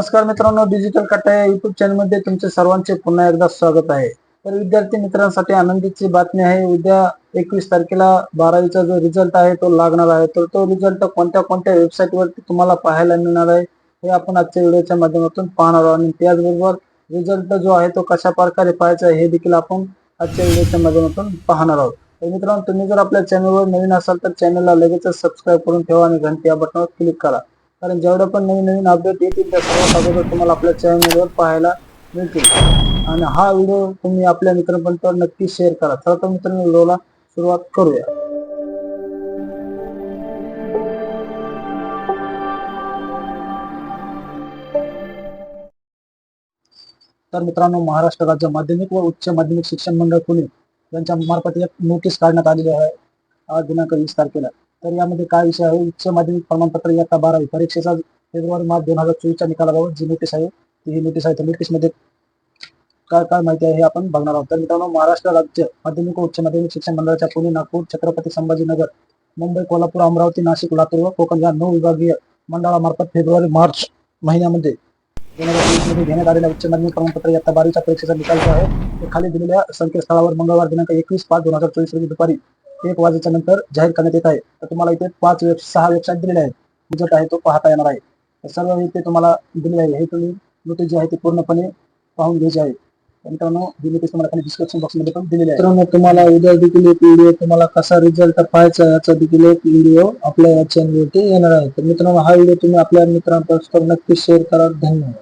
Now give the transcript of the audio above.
नमस्कार मित्रांनो डिजिटल कट्टा या युट्यूब चॅनलमध्ये तुमचे सर्वांचे पुन्हा एकदा स्वागत आहे. तर विद्यार्थी मित्रांसाठी आनंदीची बातमी आहे उद्या एकवीस तारखेला बारावीचा जो रिझल्ट आहे तो लागणार आहे. तर तो रिझल्ट कोणत्या कोणत्या वेबसाईटवरती तुम्हाला पाहायला मिळणार आहे हे आपण आजच्या व्हिडिओच्या माध्यमातून पाहणार आहोत. आणि त्याचबरोबर रिझल्ट जो आहे तो कशा प्रकारे पाहायचा हे देखील आपण आजच्या व्हिडिओच्या माध्यमातून पाहणार आहोत. तर मित्रांनो तुम्ही जर आपल्या चॅनलवर नवीन असाल तर चॅनलला लगेचच सबस्क्राईब करून ठेवा आणि घंटी या बटनावर क्लिक करा. कारण जेवढं पण नवीन नवीन अपडेट येतील त्या सर्वात अगोदर तुम्हाला आपल्या चॅनलवर पाहायला मिळतील. आणि हा व्हिडिओ तुम्ही आपल्या मित्रांपर्यंत नक्की शेअर करा. तर तर मित्रांनो व्हिडिओला सुरुवात करूया. तर मित्रांनो महाराष्ट्र राज्य माध्यमिक व उच्च माध्यमिक शिक्षण मंडळ पुणे यांच्या मार्फत एक नोटीस काढण्यात आलेली आहे. आज दिनांक वीस तारखेला. तर यामध्ये काय विषय आहे? उच्च माध्यमिक प्रमाणपत्र इयत्ता बारावी परीक्षेचा फेब्रुवारी मार्च दोन हजार चोवीसच्या निकालाबाबत जी नोटीस आहे ती ही नोटीस आहे. तर नोटीसमध्ये काय काय माहिती आहे हे आपण बघणार आहोत. तर मित्रांनो महाराष्ट्र राज्य माध्यमिक व उच्च माध्यमिक शिक्षण मंडळाच्या पुणे नागपूर छत्रपती संभाजीनगर मुंबई कोल्हापूर अमरावती नाशिक लातूर व कोकण या नऊ विभागीय मंडळामार्फत फेब्रुवारी मार्च महिन्यामध्ये दोन हजार चोवीसमध्ये घेण्यात आलेल्या उच्च माध्यमिक प्रमाणपत्र इयत्ता बारावीच्या परीक्षेचा निकाल जो आहे खाली दिलेल्या संकेतस्थळावर मंगळवार दिनांक एकवीस पाच दोन हजार चोवीस रोजी दुपारी एक वाजेच्या नंतर जाहीर करण्यात येत आहे. तर तुम्हाला इथे पाच वेब सहा वेबसाईट दिलेल्या आहेत. रिझल्ट आहे तो पाहता येणार आहे. तर सर्व इथे तुम्हाला दिले आहे. हे तुम्ही नोटीस जे आहे ते पूर्णपणे पाहून घ्यायचे आहे. मित्रांनो ही नोटीस तुम्हाला खाली डिस्क्रिप्शन बॉक्समध्ये पण दिलेली आहे. मित्रांनो तुम्हाला उद्या देखील एक व्हिडिओ तुम्हाला कसा रिझल्ट पाहायचा याचा देखील एक व्हिडिओ आपल्या या चॅनलवरती येणार आहे. तर मित्रांनो हा व्हिडिओ तुम्ही आपल्या मित्रांपर्यंत नक्की शेअर करा. धन्यवाद.